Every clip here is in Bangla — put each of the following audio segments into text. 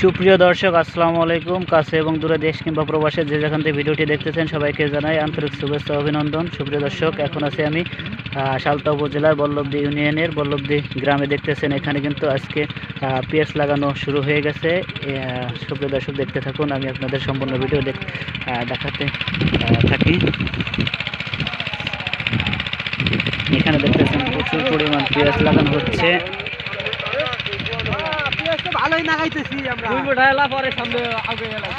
সুপ্রিয় দর্শক, আসসালামু আলাইকুম। কাছে এবং দূরে দেশ কিংবা প্রবাসে যে যেখান থেকে ভিডিওটি দেখতেছেন, সবাইকে জানাই আন্তরিক শুভেচ্ছা অভিনন্দন। সুপ্রিয় দর্শক, এখন আছি আমি সালতা উপজেলার বল্লভদী ইউনিয়নের বল্লভদী গ্রামে দেখতেছেন। এখানে কিন্তু আজকে পিএস লাগানো শুরু হয়ে গেছে। সুপ্রিয় দর্শক, দেখতে থাকুন। আমি আপনাদের সম্পূর্ণ ভিডিও দেখ দেখাতে থাকি। এখানে দেখতেছেন প্রচুর পরিমাণ পেঁয়াজ লাগানো হচ্ছে। ভালোই নাগাইতেছি আমরা। দুই মুঠা এলা পরে সামনে আগে এলা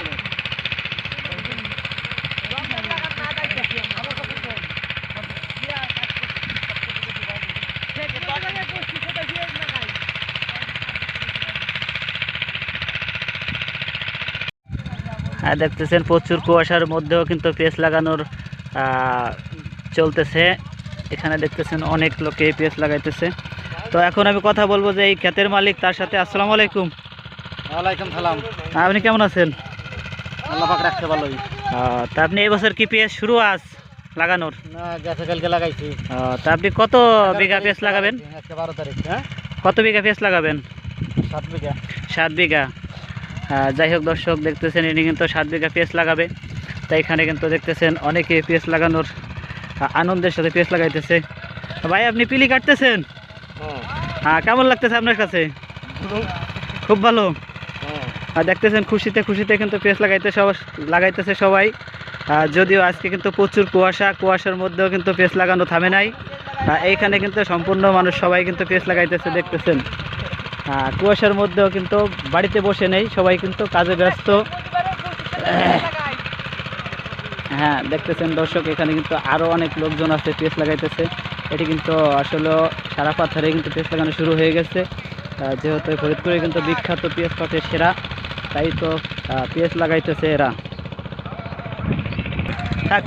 দেখতেছেন প্রচুর কুয়াশার মধ্যেও কিন্তু পেঁয়াজ লাগানোর আহ, চলতেছে। এখানে দেখতেছেন অনেক লোকে পেঁয়াজ লাগাইতেছে। তো এখন আমি কথা বলব যে এই ক্ষেতের মালিক তার সাথে আসসালামু আলাইকুম। ওয়ালাইকুম সালাম। আপনি কেমন আছেন? আল্লাহ পাক রাখতে ভালোই। তা আপনি এই বছর কি পেঁয়াজ শুরু আজ লাগানোর? না গেছে কালকে লাগাইছি। তা আপনি কত বিঘা পেঁয়াজ লাগাবেন? আজকে বারো তারিখ হ্যাঁ? কত বিঘা পেঁয়াজ লাগাবেন? সাত বিঘা। সাত বিঘা। যাই হোক দর্শক দেখতেছেন ইনি কিন্তু সাত বিঘা পেঁয়াজ লাগাবে। তাই এখানে কিন্তু দেখতেছেন অনেকে পেঁয়াজ লাগানোর আনন্দের সাথে পেঁয়াজ লাগাইতেছে। ভাই আপনি পিলি কাটতেছেন? হ্যাঁ। কেমন লাগতেছে আপনার কাছে? খুব ভালো? আর দেখতেছেন খুশিতে খুশিতে কিন্তু পেঁয়াজ লাগাইতে সব লাগাইতেছে সবাই। যদিও আজকে কিন্তু প্রচুর কুয়াশা কুয়াশার মধ্যেও কিন্তু পেঁয়াজ লাগানো থামে নাই। এইখানে কিন্তু সম্পূর্ণ মানুষ সবাই কিন্তু পেঁয়াজ লাগাইতেছে দেখতেছেন। আহ, কুয়াশার মধ্যেও কিন্তু বাড়িতে বসে নেই সবাই কিন্তু কাজে ব্যস্ত। হ্যাঁ দেখতেছেন দর্শক, এখানে কিন্তু আরও অনেক লোকজন আছে টেস্ট লাগাইতেছে। এটি কিন্তু আসলে সারা পাথারে কিন্তু পেঁয়াজ লাগানো শুরু হয়ে গেছে। যেহেতু ফরিদপুরে কিন্তু বিখ্যাত পেঁয়াজ পাটের সেরা, তাই তো পেঁয়াজ লাগাইতেছে এরা। থাক।